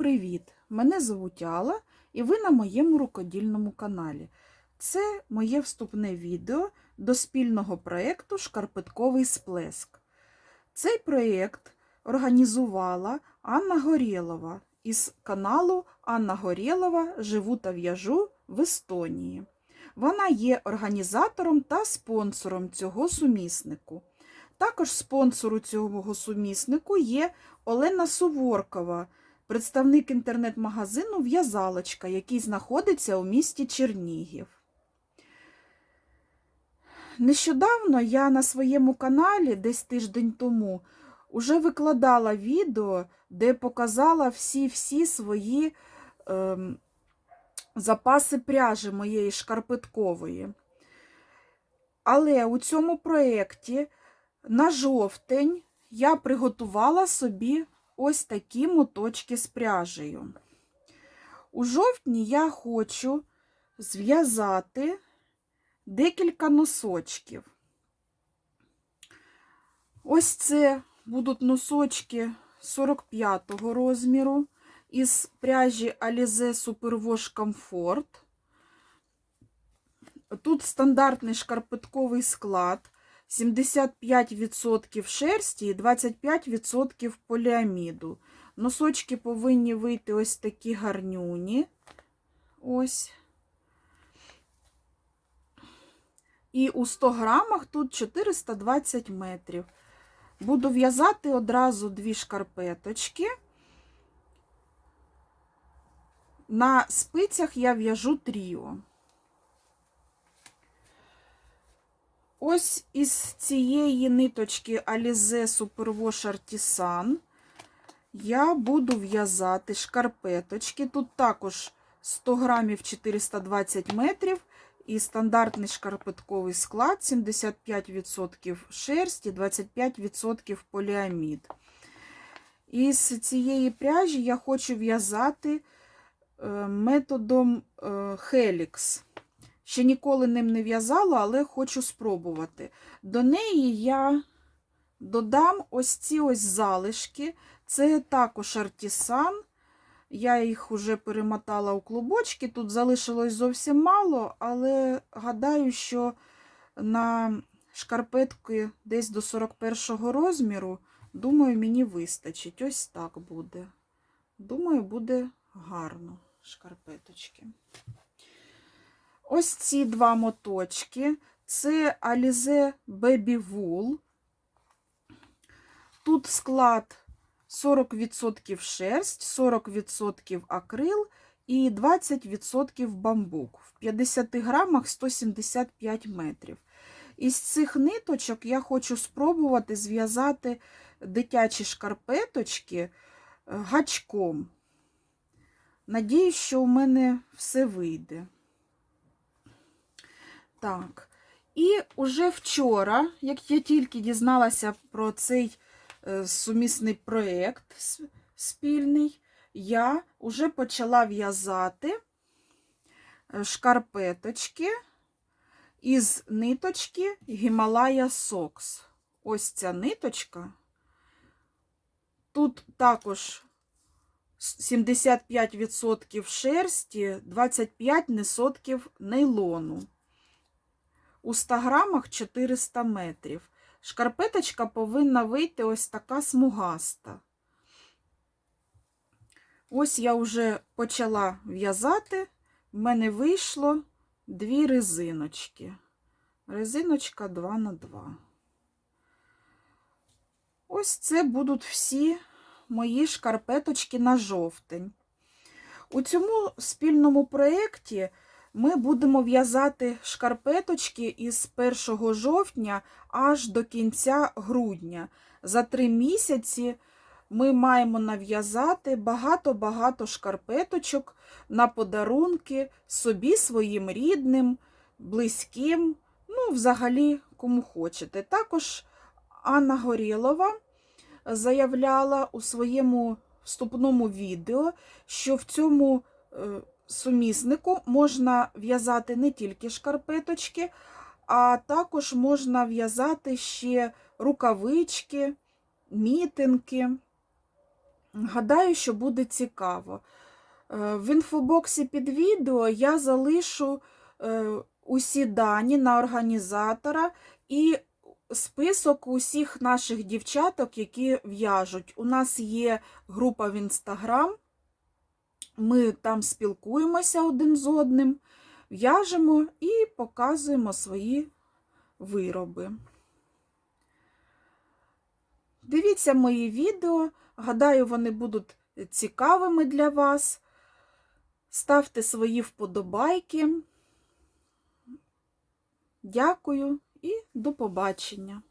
привіт! Мене звуть Алла і ви на моєму рукодільному каналі. Це моє вступне відео до спільного проєкту Шкарпетковий сплеск. Цей проєкт організувала Анна Горєлова із каналу Анна Горєлова Живу та в'яжу в Естонії. Вона є організатором та спонсором цього суміснику. Також спонсору цього суміснику є Олена Суворкова, представник інтернет-магазину В'язалочка, який знаходиться у місті Чернігів. Нещодавно я на своєму каналі, десь тиждень тому, уже викладала відео, де показала всі-всі свої ем, запаси пряжі моєї шкарпеткової. Але у цьому проєкті на жовтень я приготувала собі ось такі моточки з пряжею. У жовтні я хочу зв'язати декілька носочків. Ось це будуть носочки 45-го розміру із пряжі Alize Superwash Comfort. Тут стандартний шкарпетковий склад. 75% шерсті і 25% поліаміду. Носочки повинні вийти ось такі гарнюні. Ось. І у 100 грамах тут 420 метрів. Буду в'язати одразу дві шкарпеточки. На спицях я в'яжу тріо. Ось із цієї ниточки Alize Superwash Artisan я буду в'язати шкарпеточки. Тут також 100 грамів 420 метрів і стандартний шкарпетковий склад 75% шерсті, 25% поліамід. Із цієї пряжі я хочу в'язати методом Helix. Ще ніколи ним не в'язала, але хочу спробувати. До неї я додам ось ці ось залишки. Це також артісан. Я їх вже перемотала у клубочки. Тут залишилось зовсім мало, але гадаю, що на шкарпетки десь до 41 розміру, думаю, мені вистачить. Ось так буде. Думаю, буде гарно шкарпеточки. Ось ці два моточки. Це Alize Baby Wool. Тут склад 40% шерсть, 40% акрил і 20% бамбук. В 50 грамах 175 метрів. Із цих ниточок я хочу спробувати зв'язати дитячі шкарпеточки гачком. Надіюсь, що у мене все вийде. Так, і уже вчора, як я тільки дізналася про цей е, сумісний проєкт спільний, я вже почала в'язати е, шкарпеточки із ниточки Гімалая Сокс. Ось ця ниточка. Тут також 75% шерсті, 25% нейлону. У 100 грамах 400 метрів. Шкарпеточка повинна вийти ось така смугаста. Ось я вже почала в'язати, в мене вийшло дві резиночки. Резиночка 2 на 2. Ось це будуть всі мої шкарпеточки на жовтень. У цьому спільному проєкті ми будемо в'язати шкарпеточки із 1 жовтня аж до кінця грудня. За три місяці ми маємо нав'язати багато-багато шкарпеточок на подарунки собі, своїм рідним, близьким, ну, взагалі, кому хочете. Також Анна Горілова заявляла у своєму вступному відео, що в цьому суміснику можна в'язати не тільки шкарпеточки, а також можна в'язати ще рукавички, мітинки. Гадаю, що буде цікаво. Е, В інфобоксі під відео я залишу е, усі дані на організатора і список усіх наших дівчаток, які в'яжуть. У нас є група в Інстаграм, ми там спілкуємося один з одним, в'яжемо і показуємо свої вироби. Дивіться мої відео. Гадаю, вони будуть цікавими для вас. Ставте свої вподобайки. Дякую і до побачення!